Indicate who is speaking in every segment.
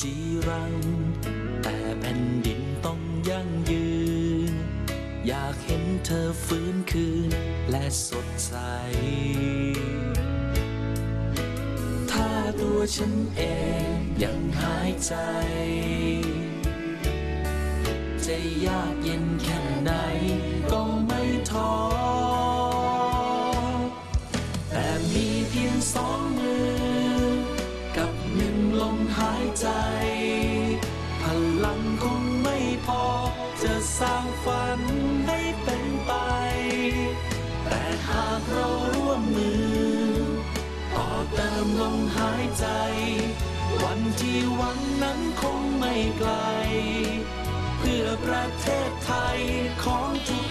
Speaker 1: จีรัง แต่แผ่นดินต้องยั่งยืน อยากเห็นเธอฟื้นคืน และสดใส ถ้าตัวฉันเองยังหายใจ จะยากเย็นแค่ไหนก็ไม่ท้อ หวังนั้นคงไม่ไกล เพื่อประเทศไทยของทุก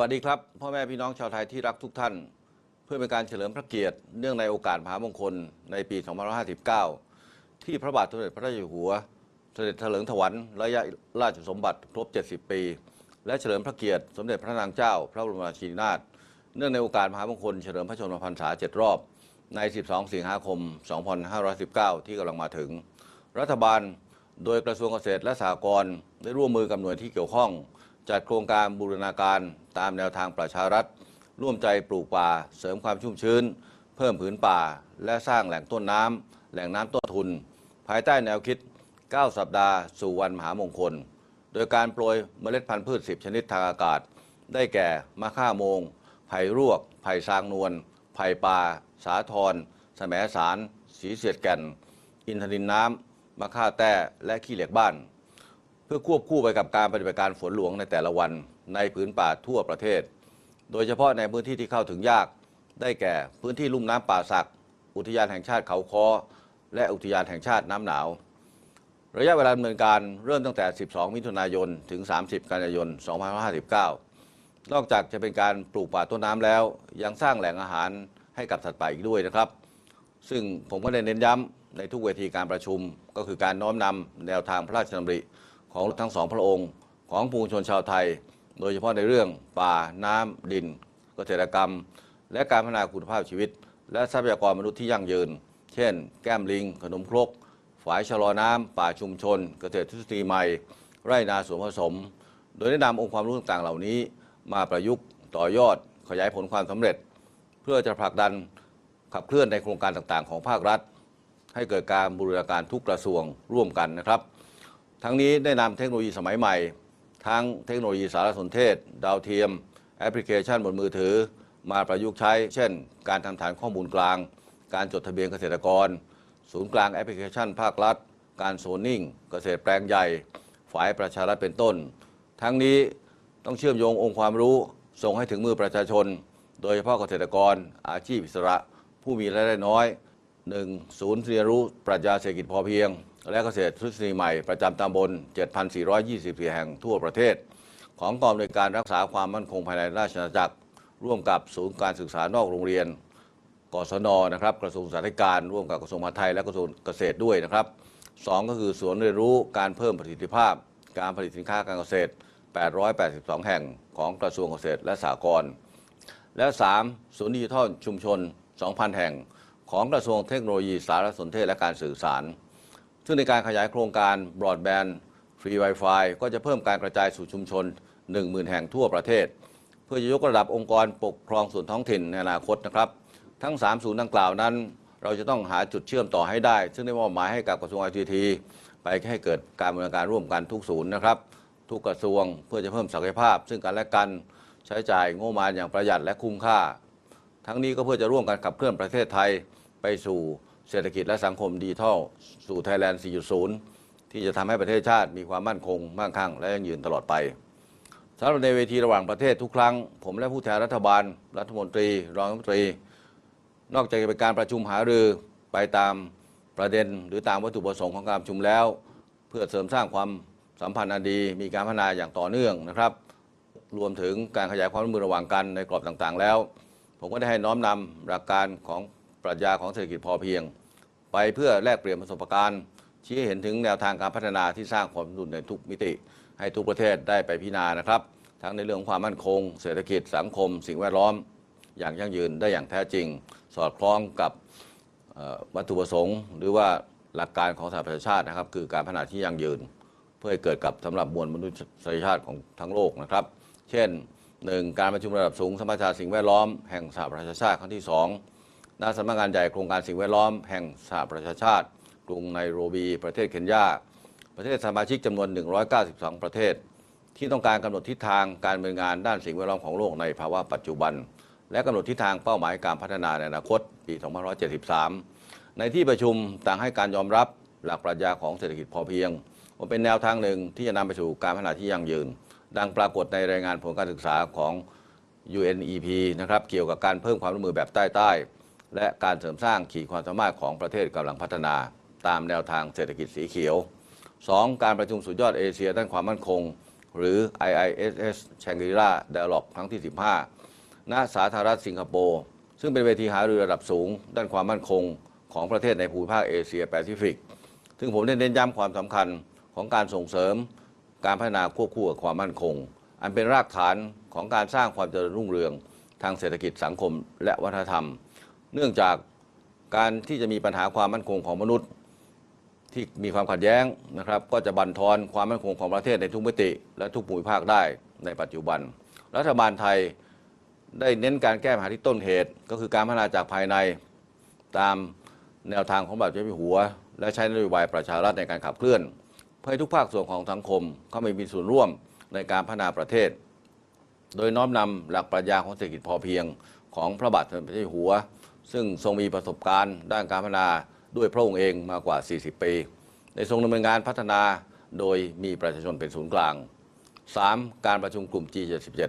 Speaker 2: วัส
Speaker 3: ดีครับ พ่อแม่พี่น้องชาวไทยที่รักทุกท่าน เพื่อเป็นการเฉลิมพระเกียรติ เนื่องในโอกาสมหามงคลในปี 2559 ที่พระบาทสมเด็จพระเจ้าอยู่หัว เสด็จเถลิงถวัลย์ระยะราชสมบัติครบ 70 ปี และเฉลิมพระเกียรติ สมเด็จพระนางเจ้า พระบรมราชินีนาถเนื่องในโอกาสมหามงคลเฉลิมพระชนมพรรษา 7 รอบ ใน 12 สิงหาคม 2519 ที่กำลังมาถึง รัฐบาลโดยกระทรวงเกษตรและสหกรณ์ได้ร่วมมือกับหน่วยที่เกี่ยวข้อง จัดโครงการบูรณาการตามแนวทางประชารัฐ ร่วมใจปลูกป่า เสริมความชุ่มชื้น เพิ่มผืนป่า และสร้างแหล่งต้นน้ำแหล่งน้ำต้นทุน ภายใต้แนวคิด 9 สัปดาห์สู่วันมหามงคล โดยการโปรยเมล็ดพันธุ์พืช 10 ชนิดทางอากาศ ได้แก่มะข่าโมง ไผ่รวก ไผ่ซางนวล ไผ่ป่า สาทรแสมสาร สีเสียดแก่น อินทนินน้ำมะข่าแต้ และขี้เหล็กบ้าน เพื่อควบคู่ไปกับการปฏิบัติการฝนหลวงในแต่ละวันในผืนป่าทั่วประเทศ โดยเฉพาะในพื้นที่ที่เข้าถึงยาก ได้แก่พื้นที่ลุ่มน้ำป่าสัก อุทยานแห่งชาติเขาคอและอุทยานแห่งชาติน้ำหนาว ระยะเวลาดำเนินการเริ่มตั้งแต่ 12 มิถุนายน ถึง 30 กันยายน 2559 นอกจากจะเป็นการปลูกป่าต้นน้ำแล้ว ยังสร้างแหล่งอาหารให้กับสัตว์ป่าอีกด้วยนะครับ ซึ่งผมก็ได้เน้นย้ำในทุกเวทีการประชุมก็คือการน้อมนำแนวทางพระราชดำริ ของทั้งสองพระองค์ ของปวงชนชาวไทย โดยเฉพาะในเรื่องป่าน้ำดิน เกษตรกรรม และการพัฒนาคุณภาพชีวิต และทรัพยากรมนุษย์ที่ยั่งยืน เช่น แก้มลิง ขนมครก ฝายชะลอน้ำป่าชุมชน เกษตรทฤษฎีใหม่ ไร่นาสวนผสม โดยได้นำองค์ความรู้ต่างๆเหล่านี้ มาประยุกต์ต่อยอด ขยายผลความสำเร็จ เพื่อจะผลักดันขับเคลื่อนในโครงการต่างๆ ของภาครัฐ ให้เกิดการบูรณาการทุกกระทรวงร่วมกันนะครับ ทั้งนี้ได้นำเทคโนโลยีสมัยใหม่ ทั้งเทคโนโลยีสารสนเทศ ดาวเทียม แอปพลิเคชันบนมือถือ มาประยุกต์ใช้ เช่น การทำฐานข้อมูลกลาง การจดทะเบียนเกษตรกร ศูนย์กลางแอปพลิเคชันภาครัฐ การโซนนิ่ง เกษตรแปลงใหญ่ ฝ่ายประชารัฐเป็นต้น ทั้งนี้ต้องเชื่อมโยงองค์ความรู้ส่งให้ถึงมือประชาชน โดยเฉพาะเกษตรกร อาชีพอิสระ ผู้มีรายได้น้อย 1. ศูนย์เรียนรู้ปรัชญาเศรษฐกิจพอเพียง และเกษตรทฤษฎีใหม่ประจำตำบล 7,424 แห่งทั่วประเทศ ของกองโดยการรักษาความมั่นคงภายในราชอาณาจักร ร่วมกับศูนย์การศึกษานอกโรงเรียนกศนนะครับกระทรวงสาธารณการร่วมกับกระทรวงมหาดไทยและกระทรวงเกษตรด้วยนะครับสองก็คือสวนเรียนรู้การเพิ่มประสิทธิภาพ การผลิตสินค้าการเกษตร 882 แห่งของกระทรวงเกษตรและสหกรณ์และ 3. ศูนย์ดิจิทัลชุมชน 2,000 แห่ง ของกระทรวงเทคโนโลยีสารสนเทศและการสื่อสาร ซึ่งในการขยายโครงการบรอดแบนด์ฟรี Wi-Fi ก็จะเพิ่มการกระจายสู่ชุมชน 10,000 แห่งทั่วประเทศ เพื่อจะยกระดับองค์กรปกครองส่วนท้องถิ่นในอนาคตนะครับทั้ง 3 ศูนย์ดังกล่าวนั้น เราจะต้องหาจุดเชื่อมต่อให้ได้ ซึ่งได้มอบหมายให้กับกระทรวงไอทีไปให้เกิดการดำเนิการร่วมกันทุกศูนย์นะครับทุกกระทรวงเพื่อจะเพิ่มศักยภาพ ซึ่งกันและกันใช้จ่ายงบประมาณอย่างประหยัดและคุ้มค่า ทั้งนี้ก็เพื่อจะร่วมกันขับเคลื่อนประเทศไทยไปสู่ เศรษฐกิจและสังคมดิจิทัล สู่ไทยแลนด์ 4.0 ที่จะทำให้ประเทศชาติมีความมั่นคงมั่งคั่ง และยั่งยืนตลอดไปสำหรับในเวทีระหว่างประเทศทุกครั้ง ผมและผู้แทนรัฐบาล รัฐมนตรี รองรัฐมนตรี นอกจากจะเป็นการประชุมหารือไปตามประเด็น หรือตามวัตถุประสงค์ของการประชุมแล้ว เพื่อเสริมสร้างความสัมพันธ์อันดีมีการพัฒนาอย่างต่อเนื่องนะครับ รวมถึงการขยายความร่วมมือระหว่างกันในกรอบต่างๆ แล้ว ผมก็ได้ให้น้อมนำหลักการของปรัชญาของเศรษฐกิจพอเพียง ไปเพื่อแลกเปลี่ยนประสบการณ์ ชี้ให้เห็นถึงแนวทางการพัฒนาที่สร้างความสมดุลในทุกมิติ ให้ทุกประเทศได้ไปพิจารณานะครับ ทั้งในเรื่องของความมั่นคง เศรษฐกิจสังคม สิ่งแวดล้อม อย่างยั่งยืนได้อย่างแท้จริง สอดคล้องกับวัตถุประสงค์ หรือว่าหลักการของสหประชาชาตินะครับ คือการพัฒนาที่ยั่งยืน เพื่อให้เกิดกับสำหรับมวลมนุษยชาติของทั้งโลกนะครับ เช่น 1. การประชุมระดับสูงสมัชชาสิ่งแวดล้อมแห่งสหประชาชาติครั้งที่ 2 ณสำนักงานใหญ่โครงการสิ่งแวดล้อมแห่งสหประชาชาติ กรุงไนโรบีประเทศเคนยา ประเทศสมาชิกจำนวน 192 ประเทศ ที่ต้องการกำหนดทิศทางการดำเนินงานด้านสิ่งแวดล้อมของโลกในภาวะปัจจุบัน และกำหนดทิศทางเป้าหมายการพัฒนาในอนาคตปี 2573 ในที่ประชุมต่างให้การยอมรับหลักปรัชญาของเศรษฐกิจพอเพียงว่าเป็นแนวทางหนึ่งที่จะนำไปสู่การพัฒนาที่ยั่งยืน ดังปรากฏในรายงานผลการศึกษาของ UNEP นะครับเกี่ยวกับการเพิ่มความร่วมมือแบบใต้ๆ และการเสริมสร้างขีดความสามารถของประเทศกำลังพัฒนา ตามแนวทางเศรษฐกิจสีเขียว 2. การประชุมสุดยอดเอเชียด้านความมั่นคง หรือ IISS Shangri-La Dialog ครั้งที่ 15 ณ สาธารณรัฐสิงคโปร์ซึ่งเป็นเวทีหารือระดับสูง ด้านความมั่นคงของประเทศในภูมิภาคเอเชียแปซิฟิก ซึ่งผมได้เน้นย้ำความสำคัญของการส่งเสริม การพัฒนาควบคู่กับความมั่นคง อันเป็นรากฐานของการสร้างความเจริญรุ่งเรือง ทางเศรษฐกิจสังคมและวัฒนธรรม เนื่องจากการที่จะมีปัญหาความมั่นคงของมนุษย์ ที่มีความขัดแย้งนะครับ ก็จะบั่นทอนความมั่นคงของประเทศในทุกมิติ และทุกภูมิภาคได้ในปัจจุบัน รัฐบาลไทยได้เน้นการแก้ปัญหาที่ต้นเหตุ ก็คือการพัฒนาจากภายในตามแนวทางของแบบเจ้าอยู่หัว และใช้นโยบายประชารัฐในการขับเคลื่อน เพื่อให้ทุกภาคส่วนของสังคมเข้ามามีส่วนร่วมในการพัฒนาประเทศ โดยน้อมนำหลักปรัชญาของเศรษฐกิจพอเพียงของพระบาทสมเด็จพระเจ้าอยู่หัว ซึ่งทรงมีประสบการณ์ ด้านการพัฒนาด้วยพระองค์เองมากว่า 40 ปี ในทรงดำเนินงานพัฒนาโดยมีประชาชนเป็นศูนย์กลาง 3. การประชุมกลุ่ม G77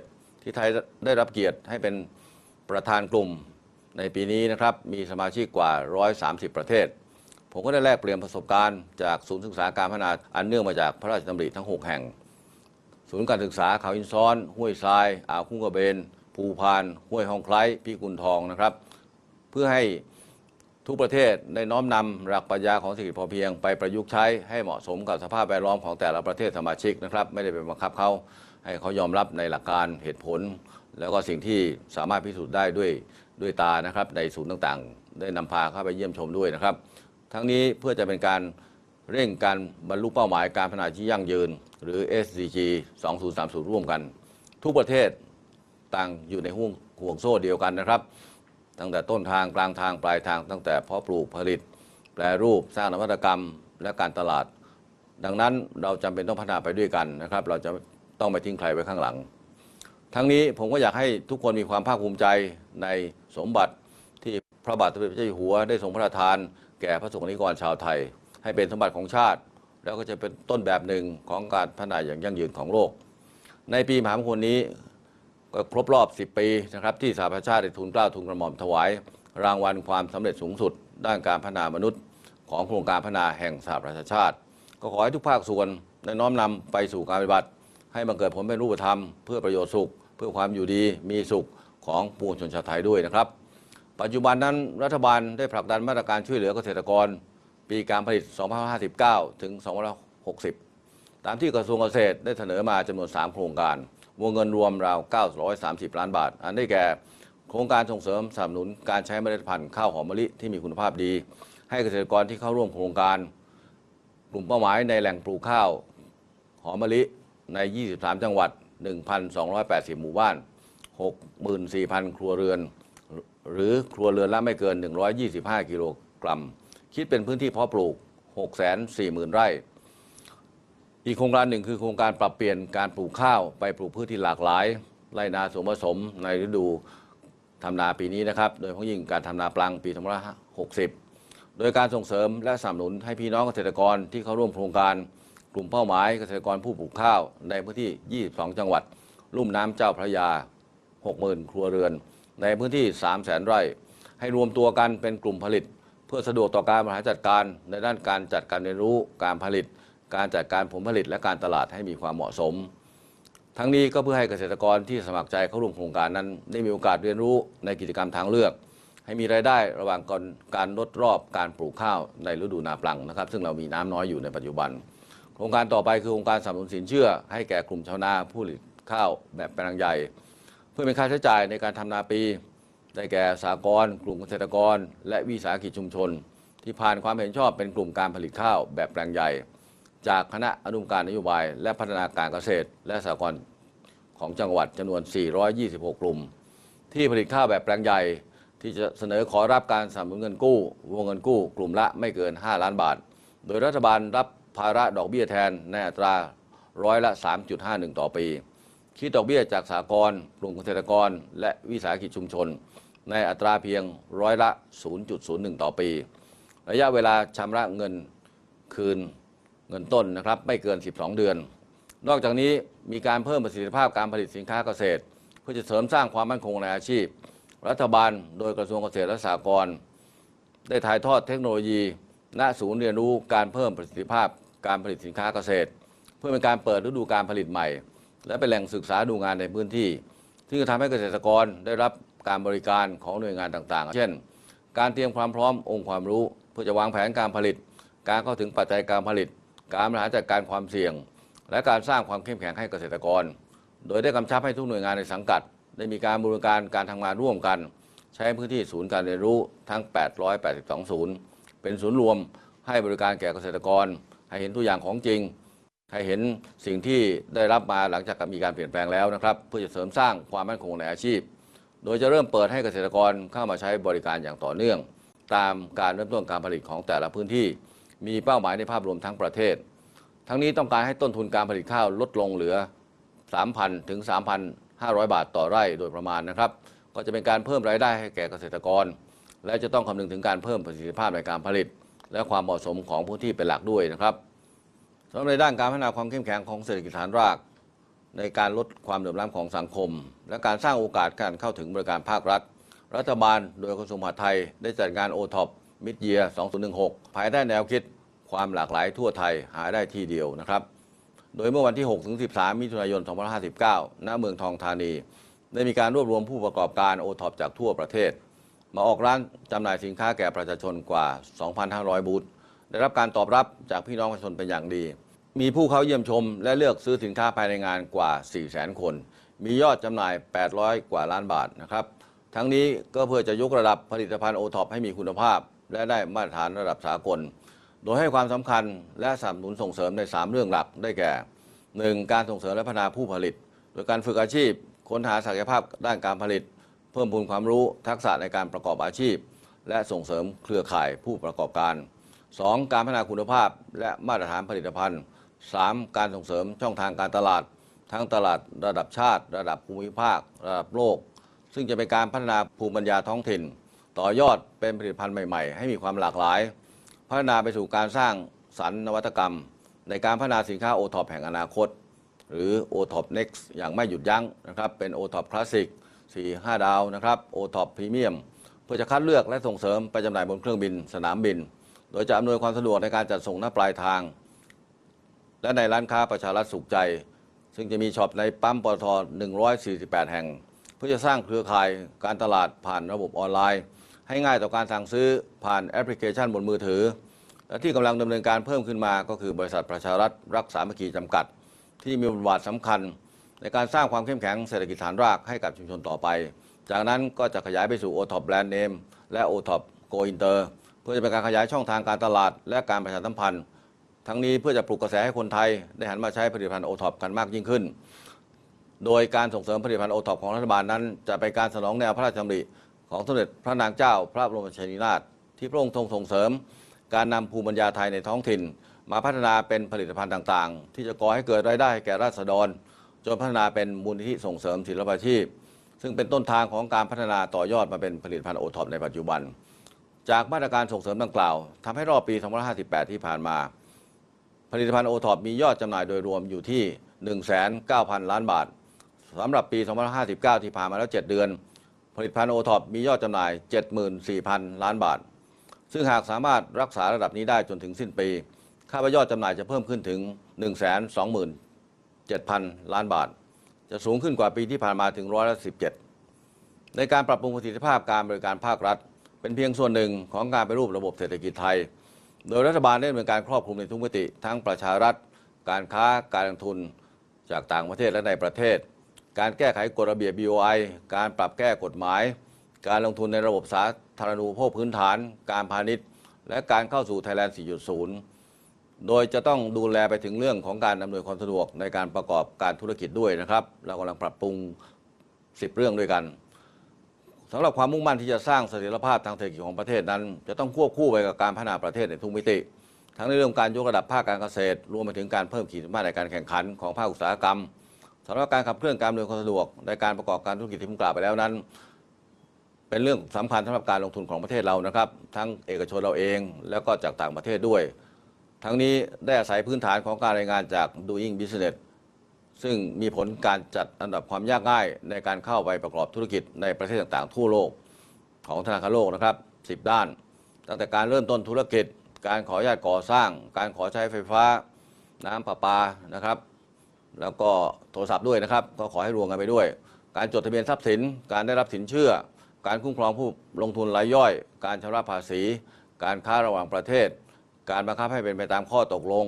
Speaker 3: ที่ไทยได้รับเกียรติให้เป็นประธานกลุ่มในปีนี้นะครับมีสมาชิกกว่า 130 ประเทศ ผมก็ได้แลกเปลี่ยนประสบการณ์จากศูนย์ศึกษาการพัฒนาอันเนื่องมาจากพระราชดำริทั้ง 6 แห่ง ศูนย์การศึกษาเขาอินซ้อน ห้วยทราย อ่าวคุ้งกระเบน ภูพาน ห้วยห้องไคล้พี่กุลทองนะครับ เพื่อให้ทุกประเทศได้น้อมนำหลักปรัชญาของเศรษฐกิจพอเพียงไปประยุกต์ใช้ให้เหมาะสมกับสภาพแวดล้อมของแต่ละประเทศสมาชิกนะครับ ไม่ได้ไปบังคับเขาให้เขายอมรับในหลักการเหตุผล แล้วก็สิ่งที่สามารถพิสูจน์ได้ด้วยด้วยตานะครับ ในศูนย์ต่างๆ ได้นำพาเข้าไปเยี่ยมชมด้วยนะครับ ทั้งนี้เพื่อจะเป็นการเร่งการบรรลุเป้าหมายการพัฒนาที่ยั่งยืน หรือ SDG 2030 ร่วมกัน ทุกประเทศต่างอยู่ในห่วงห่วงโซ่เดียวกันนะครับ ตั้งแต่ต้นทางกลางทางปลายทาง ตั้งแต่เพาะปลูกผลิต แปรรูปสร้างนวัตกรรมและการตลาด ดังนั้นเราจำเป็นต้องพัฒนาไปด้วยกันนะครับ เราจะต้องไม่ทิ้งใครไว้ข้างหลัง ทั้งนี้ผมก็อยากให้ทุกคนมีความภาคภูมิใจในสมบัติที่พระบาทสมเด็จพระเจ้าอยู่หัวได้ทรงพระราชทาน แก่พระสงฆ์นิกรชาวไทย ให้เป็นสมบัติของชาติ แล้วก็จะเป็นต้นแบบหนึ่งของการพัฒนาอย่างยั่งยืนของโลก ในปีมหามงคลนี้ ก็ครบรอบ 10 ปีนะครับที่สหประชาชาติได้ทุนเกล้าทุนกระหม่อมถวาย รางวัลความสำเร็จสูงสุด ด้านการพัฒนามนุษย์ ของโครงการพัฒนาแห่งสหประชาชาติ ก็ขอให้ทุกภาคส่วนได้น้อมนำไปสู่การปฏิบัติ ให้มันเกิดผลเป็นรูปธรรม เพื่อประโยชน์สุข เพื่อความอยู่ดีมีสุขของปวงชนชาวไทยด้วยนะครับ ปัจจุบันนั้นรัฐบาลได้ผลักดันมาตรการช่วยเหลือเกษตรกร ปีการผลิต 2559 ถึง 2560 ตามที่กระทรวงเกษตรได้เสนอมาจำนวน 3 โครงการ วงเงินรวมราว 930 ล้านบาท อันได้แก่โครงการส่งเสริมสนับสนุนการใช้เมล็ดพันธุ์ข้าวหอมมะลิที่มีคุณภาพดี ให้เกษตรกรที่เข้าร่วมโครงการ กลุ่มเป้าหมายในแหล่งปลูกข้าวหอมมะลิใน 23 จังหวัด 1,280 หมู่บ้าน 64,000 ครัวเรือน หรือครัวเรือนละไม่เกิน 125 กิโลกรัม คิดเป็นพื้นที่เพาะปลูก 640,000 ไร่ อีกโครงการหนึ่งคือโครงการปรับเปลี่ยนการปลูกข้าวไปปลูกพืชที่หลากหลายไรนาสมผสมในฤดูทำนาปีนี้นะครับ โดยเฉพาะยิ่งการทำนาปลังปี2560 โดยการส่งเสริมและสนับสนุนให้พี่น้องเกษตรกรที่เข้าร่วมโครงการกลุ่มเป้าหมายเกษตรกรผู้ปลูกข้าวในพื้นที่ 22 จังหวัด ลุ่มน้ำเจ้าพระยา 60,000 ครัวเรือน ในพื้นที่ 300,000 ไร่ ให้รวมตัวกันเป็นกลุ่มผลิต เพื่อสะดวกต่อการบริหารจัดการในด้านการจัดการเรียนรู้การผลิต การจัดการผลผลิตและการตลาดให้มีความเหมาะสม ทั้งนี้ก็เพื่อให้เกษตรกรที่สมัครใจเข้าร่วมโครงการนั้น ได้มีโอกาสเรียนรู้ในกิจกรรมทางเลือก ให้มีรายได้ระหว่างการการลดรอบการปลูกข้าวในฤดูนาปลังนะครับ ซึ่งเรามีน้ำน้อยอยู่ในปัจจุบัน โครงการต่อไปคือโครงการสนับสนุนสินเชื่อ ให้แก่กลุ่มชาวนาผู้ผลิตข้าวแบบแปลงใหญ่ เพื่อเป็นค่าใช้จ่ายในการทำนาปีได้แก่สากลกลุ่มเกษตรกร และวิสาหกิจชุมชน ที่ผ่านความเห็นชอบเป็นกลุ่มการผลิตข้าวแบบแปลงใหญ่ จากคณะอนุกรรมการนโยบาย และพัฒนาการเกษตร และสหกรณ์ของจังหวัดจำนวน 426 กลุ่ม ที่ผลิตข้าวแบบแปลงใหญ่ ที่จะเสนอขอรับการสนับสนุนเงินกู้ วงเงินกู้ กลุ่มละไม่เกิน 5 ล้านบาท โดยรัฐบาลรับภาระดอกเบี้ยแทนในอัตราร้อยละ 3.51 ต่อปี คิดดอกเบี้ยจากสากลกลุ่มเกษตรกร และวิสาหกิจชุมชน ในอัตราเพียงร้อยละ 0.01 ต่อปี ระยะเวลาชำระเงินคืน เงินต้นนะครับไม่เกิน 12 เดือน นอกจากนี้มีการเพิ่มประสิทธิภาพการผลิตสินค้าเกษตร เพื่อจะเสริมสร้างความมั่นคงในอาชีพ รัฐบาลโดยกระทรวงเกษตรและสหกรณ์ได้ถ่ายทอดเทคโนโลยีณศูนย์เรียนรู้การเพิ่มประสิทธิภาพการผลิตสินค้าเกษตร เพื่อเป็นการเปิดฤดูการผลิตใหม่ และเป็นแหล่งศึกษาดูงานในพื้นที่ ซึ่งจะทำให้เกษตรกรได้รับการบริการของหน่วยงานต่างๆ เช่น การเตรียมความพร้อมองค์ความรู้ เพื่อจะวางแผนการผลิต การเข้าถึงปัจจัยการผลิต การบริหารจัดการความเสี่ยง และการสร้างความเข้มแข็งให้เกษตรกร โดยได้กำชับให้ทุกหน่วยงานในสังกัด ได้มีการบริการการทำงานร่วมกัน ใช้พื้นที่ศูนย์การเรียนรู้ทั้ง 882 ศูนย์ เป็นศูนย์รวมให้บริการแก่เกษตรกร ให้เห็นตัวอย่างของจริง ให้เห็นสิ่งที่ได้รับมาหลังจากมีการเปลี่ยนแปลงแล้วนะครับ เพื่อจะเสริมสร้างความมั่นคงในอาชีพ โดยจะเริ่มเปิดให้เกษตรกรเข้ามาใช้บริการอย่างต่อเนื่อง ตามการเริ่มต้นการผลิตของแต่ละพื้นที่ มีเป้าหมายในภาพรวมทั้งประเทศ ทั้งนี้ต้องการให้ต้นทุนการผลิตข้าวลดลงเหลือ 3,000 ถึง 3,500 บาทต่อไร่โดยประมาณนะครับ ก็จะเป็นการเพิ่มรายได้ให้แก่เกษตรกร และจะต้องคำนึงถึงการเพิ่มประสิทธิภาพในการผลิต และความเหมาะสมของพื้นที่เป็นหลักด้วยนะครับสำหรับในด้านการพัฒนาความเข้มแข็งของเศรษฐกิจฐานราก ในการลดความเหลื่อมล้ำของสังคม และการสร้างโอกาสการเข้าถึงบริการภาครัฐ รัฐบาลโดยกระทรวงมหาดไทยได้จัดงานโอท็อป มิดเยีย2016 ภายใต้แนวคิดความหลากหลายทั่วไทยหาได้ที่เดียวนะครับ โดยเมื่อวันที่ 6 ถึง 13 มิถุนายน 2559 ณ เมืองทองธานี ได้มีการรวบรวมผู้ประกอบการโอท็อปจากทั่วประเทศ มาออกร้านจำหน่ายสินค้าแก่ประชาชนกว่า 2,500 บูธ ได้รับการตอบรับจากพี่น้องประชาชนเป็นอย่างดี มีผู้เข้าเยี่ยมชม และเลือกซื้อสินค้าภายในงานกว่า 400,000 คน มียอดจำหน่าย 800 กว่าล้านบาทนะครับ ทั้งนี้ก็เพื่อจะยกระดับผลิตภัณฑ์โอท็อปให้มีคุณภาพ และได้มาตรฐานระดับสากล โดยให้ความสำคัญและสนับสนุนส่งเสริมใน 3 เรื่องหลักได้แก่ 1. การส่งเสริมและพัฒนาผู้ผลิต โดยการฝึกอาชีพ ค้นหาศักยภาพด้านการผลิต เพิ่มพูนความรู้ทักษะในการประกอบอาชีพ และส่งเสริมเครือข่ายผู้ประกอบการ 2. การพัฒนาคุณภาพและมาตรฐานผลิตภัณฑ์ 3. การส่งเสริมช่องทางการตลาด ทั้งตลาดระดับชาติ ระดับภูมิภาค ระดับโลก ซึ่งจะเป็นการพัฒนาภูมิปัญญาท้องถิ่น ต่อยอดเป็นผลิตภัณฑ์ใหม่ๆ ให้มีความหลากหลาย พัฒนาไปสู่การสร้างสรรค์นวัตกรรม ในการพัฒนาสินค้าโอท็อปแห่งอนาคต หรือ o t o p Next อย่างไม่หยุดยั้งนะครับเป็น o t o p Classic 4 5 ดาวนะครับ o t o p Premium เพื่อจะคัดเลือกและส่งเสริมไปจำหน่ายบนเครื่องบินสนามบิน โดยจะอำนวยความสะดวกในการจัดส่งหน้าปลายทาง และในร้านค้าประชารัฐสุขใจ ซึ่งจะมีช็อปในปั๊มปตท 148 แห่ง เพื่อจะสร้างเครือข่ายการตลาดผ่านระบบออนไลน์ ให้ง่ายต่อการสั่งซื้อผ่านแอปพลิเคชันบนมือถือ และที่กำลังดำเนินการเพิ่มขึ้นมาก็คือบริษัทประชารัฐรักษาเมคีจำกัด ที่มีบทบาทสำคัญ ในการสร้างความเข้มแข็งเศรษฐกิจฐานรากให้กับชุมชนต่อไป จากนั้นก็จะขยายไปสู่ o t o p Brand Name และ o t o p Go Inter เพื่อจะเป็นการขยายช่องทางการตลาด และการประชาสัมพันธ์ ทั้งนี้เพื่อจะปลุกกระแสให้คนไทย ได้หันมาใช้ผลิตภัณฑ์โอท็อปกันมากยิ่งขึ้น โดยการส่งเสริมผลิตภัณฑ์โอท็อปของรัฐบาลนั้น จะเป็นการสนองแนวพระราชดำริ ของสมเด็จพระนางเจ้าพระบรมชนนีนาถที่พระองค์ทรงส่งเสริม การนำภูมิปัญญาไทยในท้องถิ่น มาพัฒนาเป็นผลิตภัณฑ์ต่างๆ ที่จะก่อให้เกิดรายได้แก่ราษฎร จนพัฒนาเป็นมูลนิธิส่งเสริมศิลปาชีพ ซึ่งเป็นต้นทางของการพัฒนาต่อยอดมาเป็นผลิตภัณฑ์โอท็อปในปัจจุบัน จากมาตรการส่งเสริมดังกล่าวทำให้รอบปี 2558 ที่ผ่านมา ผลิตภัณฑ์โอท็อปมียอดจำหน่ายโดยรวมอยู่ที่ 1,900 ล้านบาทสำหรับปี 2559 ที่ผ่านมาแล้ว 7 เดือน ผลิตภัณฑ์โอท็อปมียอดจำหน่าย 74,000 ล้านบาท ซึ่งหากสามารถรักษาระดับนี้ได้จนถึงสิ้นปี คาดว่ายอดจำหน่ายจะเพิ่มขึ้นถึง 127,000 ล้านบาท จะสูงขึ้นกว่าปีที่ผ่านมาถึงร้อยละ17 ในการปรับปรุงประสิทธิภาพการบริการภาครัฐ เป็นเพียงส่วนหนึ่งของการไปรูประบบเศรษฐกิจไทย โดยรัฐบาลได้ดำเนินการครอบคลุมในทุกมิติ ทั้งประชารัฐ การค้า การลงทุน จากต่างประเทศและในประเทศ การแก้ไขกฎระเบียบ BOI การปรับแก้กฎหมาย การลงทุนในระบบสาธารณูปโภคพื้นฐาน การพาณิชย์ และการเข้าสู่ Thailand 4.0 โดยจะต้องดูแลไปถึงเรื่องของการอำนวยความสะดวกในการประกอบการธุรกิจด้วยนะครับ เรากำลังปรับปรุง 10 เรื่องด้วยกันสำหรับความมุ่งมั่นที่จะสร้างเสถียรภาพทางเศรษฐกิจของประเทศนั้น จะต้องควบคู่ไปกับการพัฒนาประเทศในทุกมิติ ทั้งในเรื่องการยกระดับภาคการเกษตร รวมไปถึงการเพิ่มขีดความสามารถในการแข่งขันของภาคอุตสาหกรรม สำหรับการขับเคลื่อนการอำนวยความสะดวกในการประกอบการธุรกิจที่ผมกล่าวไปแล้วนั้น เป็นเรื่องสำคัญสำหรับการลงทุนของประเทศเรานะครับ ทั้งเอกชนเราเองแล้วก็จากต่างประเทศด้วย ทั้งนี้ได้อาศัยพื้นฐานของการรายงานจาก Doing Business ซึ่งมีผลการจัดอันดับความยากง่ายในการเข้าไปประกอบธุรกิจในประเทศต่างๆ ทั่วโลกของธนาคารโลกนะครับ 10 ด้าน ตั้งแต่การเริ่มต้นธุรกิจ การขออนุญาตก่อสร้าง การขอใช้ไฟฟ้า น้ำประปานะครับ แล้วก็โทรศัพท์ด้วยนะครับ ก็ขอให้รวมกันไปด้วย การจดทะเบียนทรัพย์สิน การได้รับสินเชื่อ การคุ้มครองผู้ลงทุนรายย่อย การชำระภาษี การค้าระหว่างประเทศ การบังคับให้เป็นไปตามข้อตกลง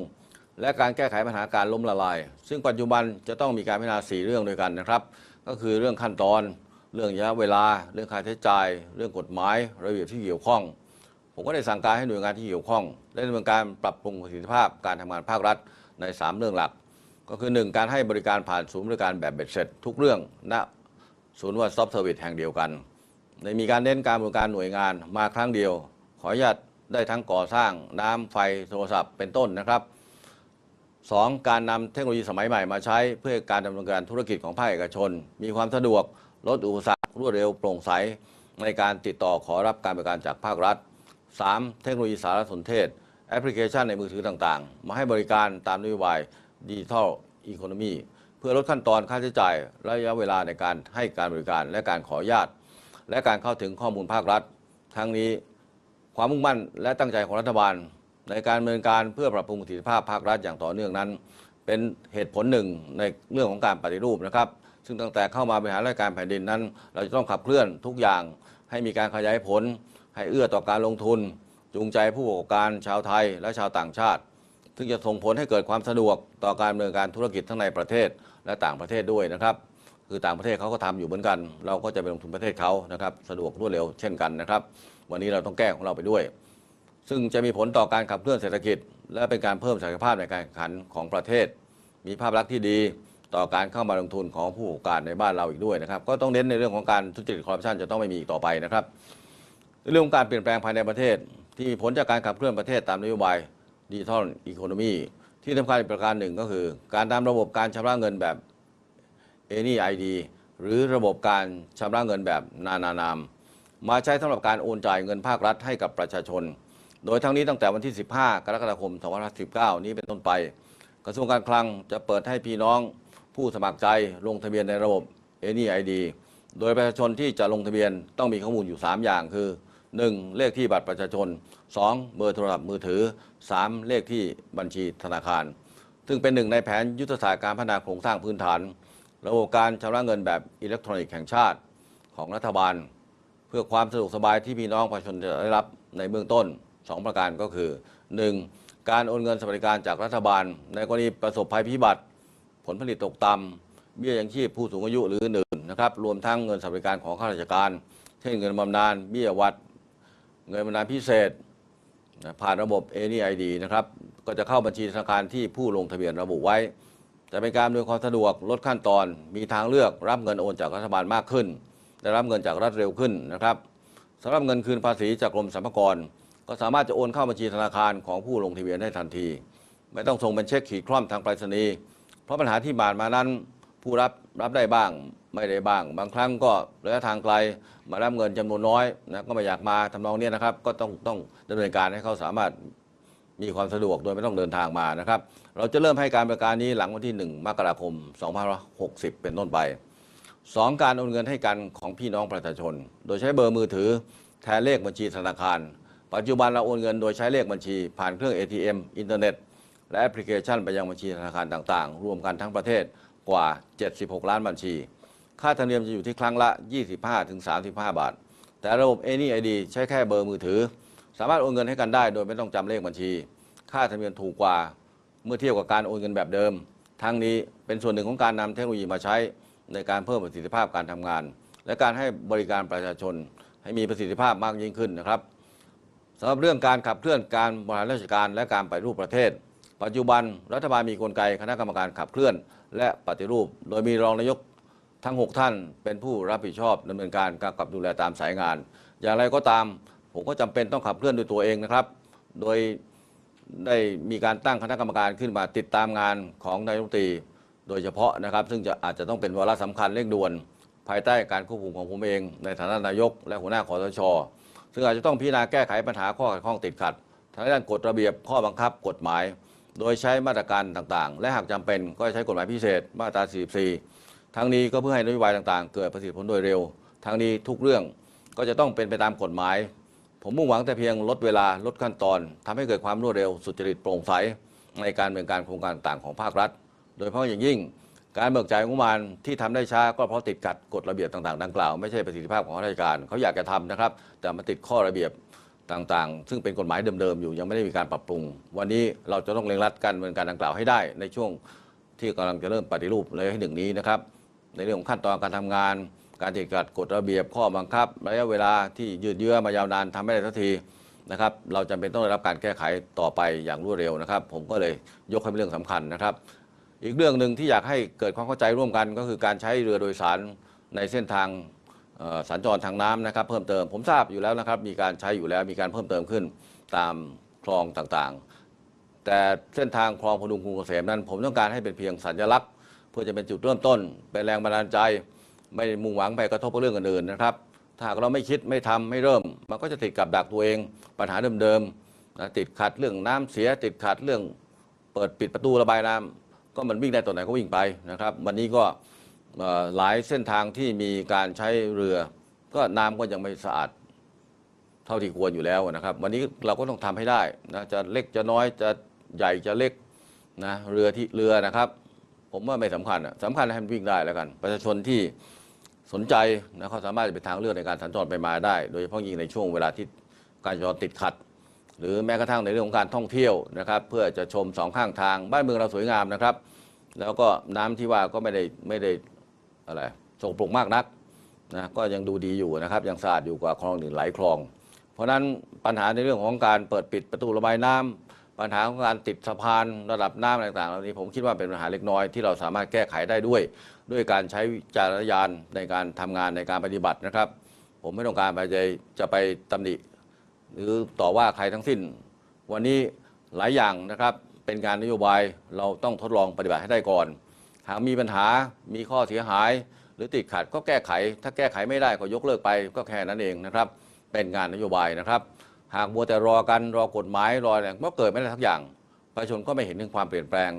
Speaker 3: และการแก้ไขปัญหาการล้มละลาย ซึ่งปัจจุบันจะต้องมีการพิจารณาสี่เรื่องด้วยกันนะครับ ก็คือเรื่องขั้นตอน เรื่องระยะเวลา เรื่องค่าใช้จ่าย เรื่องกฎหมาย ระเบียบที่เกี่ยวข้อง ผมก็ได้สั่งการให้หน่วยงานที่เกี่ยวข้องได้ดำเนินการปรับปรุงประสิทธิภาพการทำงานภาครัฐใน 3 เรื่องหลัก ก็คือ 1 การให้บริการผ่านศูนย์บริการแบบเบ็ดเสร็จทุกเรื่องณศูนย์วันซอฟต์เซอร์วิสแห่งเดียวกันในมีการเน้นการบริการหน่วยงานมาครั้งเดียว ขออนุญาตได้ทั้งก่อสร้างน้ำไฟโทรศัพท์เป็นต้นนะครับสองการนำเทคโนโลยีสมัยใหม่มาใช้เพื่อการดำเนินการธุรกิจของภาคเอกชน มีความสะดวกลดอุปสรรครวดเร็วโปร่งใส ในการติดต่อขอรับการบริการจากภาครัฐ 3. เทคโนโลยีสารสนเทศ แอปพลิเคชันในมือถือต่างๆ มาให้บริการตามนโยบาย ดิจิทัลอีโคโนมีเพื่อลดขั้นตอนค่าใช้จ่ายระยะเวลาในการให้การบริการและการขออนุญาต และการเข้าถึงข้อมูลภาครัฐ ทั้งนี้ความมุ่งมั่นและตั้งใจของรัฐบาล ในการดำเนินการเพื่อปรับปรุงประสิทธิภาพภาครัฐอย่างต่อเนื่องนั้น เป็นเหตุผลหนึ่งในเรื่องของการปฏิรูปนะครับ ซึ่งตั้งแต่เข้ามาบริหารราชการแผ่นดินนั้น เราจะต้องขับเคลื่อนทุกอย่างให้มีการขยายผล ให้เอื้อต่อการลงทุน จูงใจผู้ประกอบการชาวไทยและชาวต่างชาติ ซึ่งจะส่งผลให้เกิดความสะดวกต่อการดำเนินการธุรกิจทั้งในประเทศและต่างประเทศด้วยนะครับ คือต่างประเทศเขาก็ทำอยู่เหมือนกัน เราก็จะไปลงทุนประเทศเขานะครับสะดวกรวดเร็วเช่นกันนะครับ วันนี้เราต้องแก้ของเราไปด้วย ซึ่งจะมีผลต่อการขับเคลื่อนเศรษฐกิจ และเป็นการเพิ่มศักยภาพในการแข่งขันของประเทศ มีภาพลักษณ์ที่ดีต่อการเข้ามาลงทุนของผู้ประกอบการในบ้านเราอีกด้วยนะครับ ก็ต้องเน้นในเรื่องของการทุจริตคอร์รัปชันจะต้องไม่มีอีกต่อไปนะครับ เรื่องของการเปลี่ยนแปลงภายในประเทศ ที่มีผลจากการขับเคลื่อนประเทศตามนโยบาย ดิจิทัลอีโคโนมีที่สำคัญอีกประการหนึ่งก็คือ การตามระบบการชำระเงินแบบ Any ID หรือระบบการชำระเงินแบบนานานาม มาใช้สำหรับการโอนจ่ายเงินภาครัฐให้กับประชาชน โดยทั้งนี้ตั้งแต่วันที่ 15 กรกฎาคม 2519 นี้เป็นต้นไป กระทรวงการคลังจะเปิดให้พี่น้องผู้สมัครใจลงทะเบียนในระบบ Any ID โดยประชาชนที่จะลงทะเบียนต้องมีข้อมูลอยู่ 3 อย่างคือ 1. เลขที่บัตรประชาชน 2. เบอร์โทรศัพท์มือถือ 3. เลขที่บัญชีธนาคาร ซึ่งเป็นหนึ่งในแผนยุทธศาสตร์การพัฒนาโครงสร้างพื้นฐาน ระบบการชำระเงินแบบอิเล็กทรอนิกส์แห่งชาติของรัฐบาล เพื่อความสะดวกสบายที่พี่น้องประชาชนจะได้รับในเบื้องต้น 2 ประการก็คือ 1. การโอนเงินสวัสดิการจากรัฐบาล ในกรณีประสบภัยพิบัติ ผลผลิตตกต่ำเบี้ยยังชีพผู้สูงอายุหรืออื่นนะครับรวมทั้งเงินสวัสดิการของข้าราชการ เช่นเงินบำนาญเบี้ยวัด เงินบำนาญพิเศษนะผ่านระบบ ANID นะครับ ก็จะเข้าบัญชีธนาคารที่ผู้ลงทะเบียนระบุไว้ จะเป็นการอำนวยความสะดวกลดขั้นตอน มีทางเลือกรับเงินโอนจากรัฐบาลมากขึ้น ได้รับเงินจากรัฐเร็วขึ้นนะครับสำหรับเงินคืนภาษีจากกรมสรรพากร ก็สามารถจะโอนเข้าบัญชีธนาคารของผู้ลงทะเบียนได้ทันที ไม่ต้องส่งเป็นเช็คขีดคล่อมทางไปรษณีย์เพราะปัญหาที่ผ่านมานั้นผู้รับรับได้บ้าง ไม่ได้บ้าง บางครั้งก็ระยะทางไกลมารับเงินจำนวนน้อยนะก็ไม่อยากมาทำนองนี้นะครับ ก็ต้องต้องดำเนินการให้เขาสามารถมีความสะดวกโดยไม่ต้องเดินทางมานะครับ เราจะเริ่มให้การบริการนี้หลังวันที่ 1 มกราคม 2560 เป็นต้นไปสองการโอนเงินให้กันของพี่น้องประชาชน โดยใช้เบอร์มือถือแทนเลขบัญชีธนาคาร ปัจจุบันเราโอนเงินโดยใช้เลขบัญชีผ่านเครื่อง ATM อินเทอร์เน็ต และแอปพลิเคชันไปยังบัญชีธนาคารต่างๆ รวมกันทั้งประเทศกว่า 76 ล้านบัญชี ค่าธรรมเนียมจะอยู่ที่ครั้งละ 25-35 บาท แต่ระบบ Any ID ใช้แค่เบอร์มือถือ สามารถโอนเงินให้กันได้ โดยไม่ต้องจำเลขบัญชี ค่าธรรมเนียมถูกกว่า เมื่อเทียบกับการโอนเงินแบบเดิม ทั้งนี้เป็นส่วนหนึ่งของการนำเทคโนโลยีมาใช้ในการเพิ่มประสิทธิภาพการทำงาน และการให้บริการประชาชน ให้มีประสิทธิภาพมากยิ่งขึ้นนะครับสำหรับเรื่องการขับเคลื่อนการบริหารราชการและการปฏิรูปประเทศ ปัจจุบันรัฐบาลมีกลไกคณะกรรมการขับเคลื่อน และปฏิรูป โดยมีรองนายก ทั้ง 6 ท่านเป็นผู้รับผิดชอบดำเนินการกำกับดูแลตามสายงาน อย่างไรก็ตามผมก็จำเป็นต้องขับเคลื่อนด้วยตัวเองนะครับ โดยได้มีการตั้งคณะกรรมการขึ้นมาติดตามงานของนายกรัฐมนตรี โดยเฉพาะนะครับ ซึ่งจะอาจจะต้องเป็นวาระสำคัญเร่งด่วน ภายใต้การควบคุมของผมเอง ในฐานะนายก และหัวหน้าคอสช ซึ่งอาจจะต้องพิจารณาแก้ไขปัญหาข้อขัดข้องติดขัดทางด้านกฎระเบียบข้อบังคับกฎหมาย โดยใช้มาตรการต่างๆ และหากจำเป็นก็ใช้กฎหมายพิเศษมาตรา 44 ทั้งนี้ก็เพื่อให้นโยบายต่างๆ เกิดประสิทธิผลโดยเร็ว ทั้งนี้ทุกเรื่องก็จะต้องเป็นไปตามกฎหมาย ผมมุ่งหวังแต่เพียงลดเวลาลดขั้นตอนทำให้เกิดความรวดเร็วสุจริตโปร่งใสในการดำเนินการโครงการต่างของภาครัฐ โดยเฉพาะอย่างยิ่ง การเบิกจ่ายงบประมาณที่ทำได้ช้าก็เพราะติดขัดกฎระเบียบต่างๆ ดังกล่าวไม่ใช่ประสิทธิภาพของข้าราชการเขาอยากจะทำนะครับ แต่มันติดข้อระเบียบต่างๆ ซึ่งเป็นกฎหมายเดิมๆอยู่ยังไม่ได้มีการปรับปรุง วันนี้เราจะต้องเร่งรัดการดำเนินการดังกล่าวให้ได้ในช่วงที่กำลังจะเริ่มปฏิรูประยะที่หนึ่งนี้นะครับ ในเรื่องของขั้นตอนการทำงาน การติดขัดกฎระเบียบข้อบังคับ ระยะเวลาที่ยืดเยื้อมายาวนานทำไม่ได้สักทีนะครับเราจำเป็นต้องได้รับการแก้ไขต่อไปอย่างรวดเร็วนะครับ ผมก็เลยยกให้เป็นเรื่องสำคัญนะครับ อีกเรื่องหนึ่งที่อยากให้เกิดความเข้าใจร่วมกัน ก็คือการใช้เรือโดยสารในเส้นทางสัญจรทางน้ำนะครับ เพิ่มเติมผมทราบอยู่แล้วนะครับ มีการใช้อยู่แล้วมีการเพิ่มเติมขึ้นตามคลองต่างๆ แต่เส้นทางคลองพดุงกรุงเกษมนั้น ผมต้องการให้เป็นเพียงสัญลักษณ์ เพื่อจะเป็นจุดเริ่มต้น เป็นแรงบันดาลใจ ไม่มุ่งหวังไปกระทบกับเรื่องอื่นๆนะครับ ถ้าเราไม่คิดไม่ทำไม่เริ่ม มันก็จะติดกับดักตัวเอง ปัญหาเดิมๆนะติดขัดเรื่องน้ำเสีย ติดขัดเรื่องเปิดปิดประตูระบายน้ำก็มันวิ่งได้ตัวไหนก็วิ่งไปนะครับ วันนี้ก็หลายเส้นทางที่มีการใช้เรือ ก็น้ำก็ยังไม่สะอาดเท่าที่ควรอยู่แล้วนะครับ วันนี้เราก็ต้องทำให้ได้นะจะเล็กจะน้อยจะใหญ่จะเล็กนะเรือที่เรือนะครับ ผมว่าไม่สำคัญอะสำคัญให้มันวิ่งได้แล้วกัน ประชาชนที่สนใจนะเขาสามารถจะเป็นทางเลือกในการสัญจรไปมาได้ โดยเฉพาะยิ่งในช่วงเวลาที่การจราจรติดขัด หรือแม้กระทั่งในเรื่องของการท่องเที่ยวนะครับ เพื่อจะชมสองข้างทางบ้านเมืองเราสวยงามนะครับ แล้วก็น้ำที่ว่าก็ไม่ได้ไม่ได้อะไรสกปรกมากนักนะก็ยังดูดีอยู่นะครับยังสะอาดอยู่กว่าคลองอื่นหลายคลอง เพราะฉะนั้นปัญหาในเรื่องของการเปิดปิดประตูระบายน้ำ ปัญหาของการติดสะพานระดับน้ำอะไรต่างๆเหล่านี้ผมคิดว่าเป็นปัญหาเล็กน้อยที่เราสามารถแก้ไขได้ด้วย ด้วยการใช้จารณญาณในการทำงานในการปฏิบัตินะครับ ผมไม่ต้องการไปจะจะไปตำหนิ หรือต่อว่าใครทั้งสิ้น วันนี้หลายอย่างนะครับเป็นการนโยบายเราต้องทดลองปฏิบัติให้ได้ก่อน หากมีปัญหามีข้อเสียหาย หรือติดขัดก็แก้ไข ถ้าแก้ไขไม่ได้ก็ยกเลิกไปก็แค่นั้นเองนะครับ เป็นงานนโยบายนะครับ หากมัวแต่รอกันรอกฎหมายรออะไรก็เกิดไม่ได้ทักอย่าง ประชาชนก็ไม่เห็นถึงความเปลี่ยนแปลง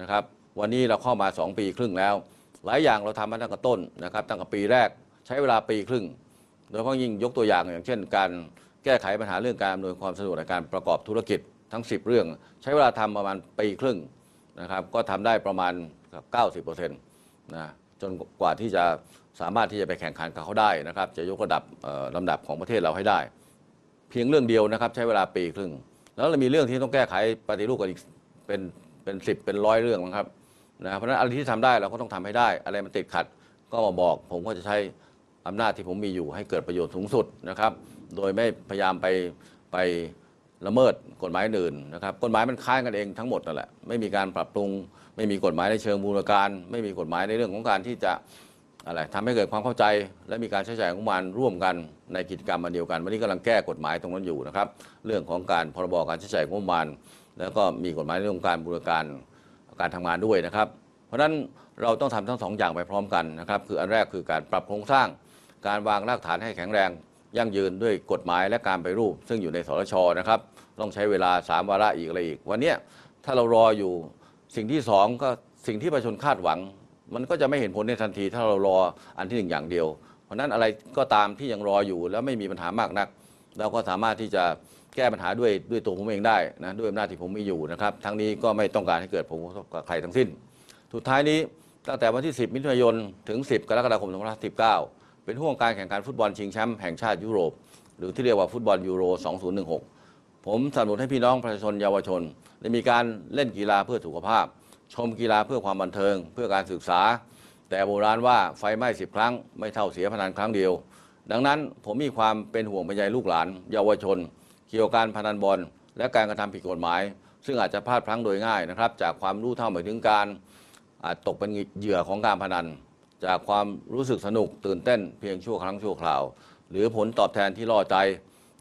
Speaker 3: นะครับ วันนี้เราเข้ามา 2 ปีครึ่งแล้ว หลายอย่างเราทำมาตั้งแต่ต้นนะครับ ตั้งแต่ปีแรกใช้เวลาปีครึ่ง โดยเฉพาะยิ่งยกตัวอย่างอย่างเช่น การแก้ไขปัญหาเรื่องการอำนวยความสะดวกในการประกอบธุรกิจทั้ง 10 เรื่อง ใช้เวลาทำประมาณปีครึ่งนะครับ ก็ทำได้ประมาณ 90%นะจนกว่าที่จะสามารถที่จะไปแข่งขันกับเขาได้นะครับ จะยกระดับลำดับของประเทศเราให้ได้ เพียงเรื่องเดียวนะครับ ใช้เวลาปีครึ่ง แล้วเรามีเรื่องที่ต้องแก้ไขปฏิรูปกันอีกเป็นเป็นสิบเป็นร้อยเรื่องนะครับนะเพราะฉะนั้นอะไรที่ทำได้เราก็ต้องทำให้ได้ อะไรมันติดขัดก็มาบอก ผมก็จะใช้อำนาจที่ผมมีอยู่ให้เกิดประโยชน์สูงสุดนะครับ โดยไม่พยายามไปไปละเมิดกฎหมายอื่นนะครับกฎหมายมันค้านกันเองทั้งหมดนั่นแหละไม่มีการปรับปรุง ไม่มีกฎหมายในเชิงบูรการ ไม่มีกฎหมายในเรื่องของการที่จะ อะไรทำให้เกิดความเข้าใจ และมีการใช้จ่ายงบประมาณร่วมกันในกิจกรรมอันเดียวกัน วันนี้กำลังแก้กฎหมายตรงนั้นอยู่นะครับ เรื่องของการพรบการใช้จ่ายงบประมาณ แล้วก็มีกฎหมายเรื่องการบูรการการทำงานด้วยนะครับ เพราะฉะนั้นเราต้องทำทั้งสองอย่างไปพร้อมกันนะครับ คืออันแรกคือการปรับโครงสร้าง การวางรากฐานให้แข็งแรง ยั่งยืนด้วยกฎหมายและการไปรูป ซึ่งอยู่ในสรชนะครับ ต้องใช้เวลาสามวาระอีกอะไรอีก วันนี้ถ้าเรารออยู่สิ่งที่สองก็สิ่งที่ประชาชนคาดหวัง มันก็จะไม่เห็นผลในทันทีถ้าเรารออันที่หนึ่งอย่างเดียว เพราะนั้นอะไรก็ตามที่ยังรออยู่แล้วไม่มีปัญหามากนัก เราก็สามารถที่จะแก้ปัญหาด้วยด้วยตัวผมเองได้นะด้วยอำนาจที่ผมมีอยู่นะครับ ทั้งนี้ก็ไม่ต้องการให้เกิดผลกระทบกับใครทั้งสิ้น สุดท้ายนี้ตั้งแต่วันที่ 10 มิถุนายนถึง 10 กรกฎาคม2519 เป็นห่วงการแข่งขันฟุตบอลชิงแชมป์แห่งชาติยุโรป หรือที่เรียกว่าฟุตบอลยูโร 2016 ผมสนับสนุนให้พี่น้องประชาชนเยาวชน ได้มีการเล่นกีฬาเพื่อสุขภาพ ชมกีฬาเพื่อความบันเทิง เพื่อการศึกษา แต่โบราณว่าไฟไหม้สิบครั้ง ไม่เท่าเสียพนันครั้งเดียว ดังนั้นผมมีความเป็นห่วงเป็นใยลูกหลาน เยาวชน เกี่ยวกับการพนันบอล และการกระทำผิดกฎหมาย ซึ่งอาจจะพลาดพลั้งโดยง่ายนะครับ จากความรู้เท่าไม่ถึงการอาจตกเป็นเหยื่อของการพนัน จากความรู้สึกสนุกตื่นเต้นเพียงชั่วครั้งชั่วคราว หรือผลตอบแทนที่ล่อใจ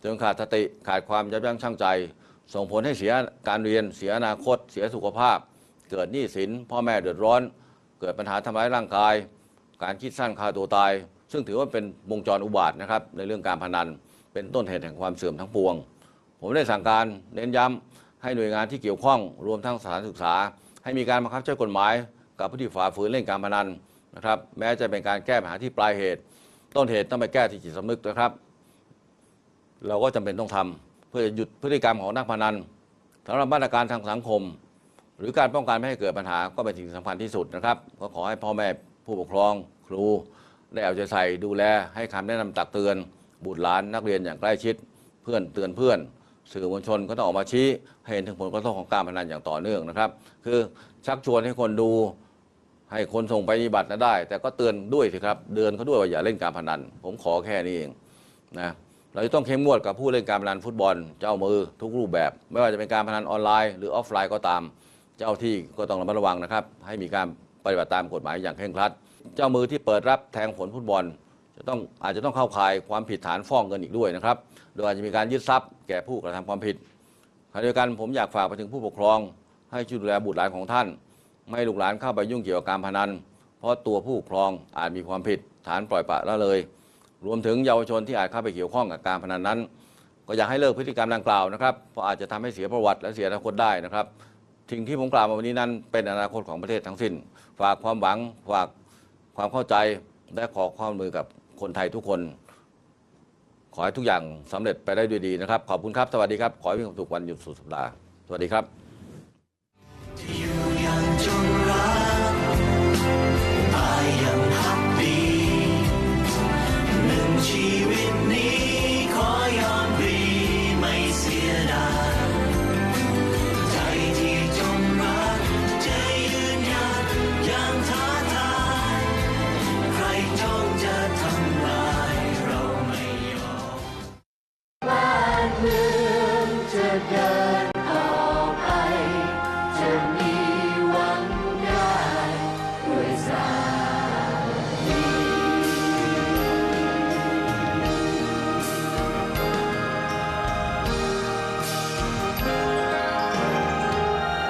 Speaker 3: จนขาดสติขาดความยับยั้งชั่งใจ ส่งผลให้เสียการเรียนเสียอนาคต เสียสุขภาพ เกิดหนี้สินพ่อแม่เดือดร้อน เกิดปัญหาทำร้ายร่างกาย การคิดสั้นฆ่าตัวตาย ซึ่งถือว่าเป็นวงจรอุบาทนะครับในเรื่องการพนัน เป็นต้นเหตุแห่งความเสื่อมทั้งปวง ผมได้สั่งการเน้นย้ำให้หน่วยงานที่เกี่ยวข้องรวมทั้งสถานศึกษา ให้มีการบังคับใช้กฎหมาย กับผู้ที่ฝ่าฝืนเล่นการพนันนะครับแม้จะเป็นการแก้ปัญหาที่ปลายเหตุ ต้นเหตุต้องไปแก้ที่จิตสำนึกนะครับ เราก็จำเป็นต้องทำเพื่อจะหยุดพฤติกรรมของนักพนันสำหรับมาตรการทางสังคม หรือการป้องกันไม่ให้เกิดปัญหาก็เป็นสิ่งสำคัญที่สุดนะครับก็ขอให้พ่อแม่ผู้ปกครองครู ได้เอาใจใส่ดูแลให้คำแนะนำตักเตือน บุตรหลานนักเรียนอย่างใกล้ชิด เพื่อนเตือนเพื่อน สื่อมวลชนก็ต้องออกมาชี้ให้เห็นถึงผลกระทบของการพนันอย่างต่อเนื่องนะครับ คือชักชวนให้คนดูให้คนส่งไปปฏิบัตินะได้ แต่ก็เตือนด้วยสิครับเตือนเขาด้วยว่าอย่าเล่นการพนัน ผมขอแค่นี้เองนะเราจะต้องเข้มงวดกับผู้เล่นการพนันฟุตบอลเจ้ามือทุกรูปแบบ ไม่ว่าจะเป็นการพนันออนไลน์หรือออฟไลน์ก็ตาม เจ้าที่ก็ต้องระมัดระวังนะครับ ให้มีการปฏิบัติตามกฎหมายอย่างเคร่งครัด เจ้ามือที่เปิดรับแทงผลฟุตบอล จะต้องอาจจะต้องเข้าข่ายความผิดฐานฟ้องเงินอีกด้วยนะครับ โดยอาจจะมีการยึดทรัพย์แก่ผู้กระทำความผิดขณะเดียวกันผมอยากฝากไปถึงผู้ปกครอง ให้ช่วยดูแลบุตรหลานของท่าน ไม่ให้ลูกหลานเข้าไปยุ่งเกี่ยวกับการพนัน เพราะตัวผู้ปกครองอาจมีความผิดฐานปล่อยปละละเลย รวมถึงเยาวชนที่อาจเข้าไปเกี่ยวข้องกับการพนันนั้น ก็อยากให้เลิกพฤติกรรมดังกล่าวนะครับเพราะอาจจะทำให้เสียประวัติและเสียอนาคตได้นะครับ สิ่งที่ผมกล่าวมาวันนี้นั้น เป็นอนาคตของประเทศทั้งสิ้น ฝากความหวังฝากความเข้าใจและขอความมือกับคนไทยทุกคน ขอให้ทุกอย่างสำเร็จไปได้ด้วยดีนะครับ ขอบคุณครับ สวัสดีครับ ขอให้มีความสุขวันหยุดสุดสัปดาห์สวัสดีครับ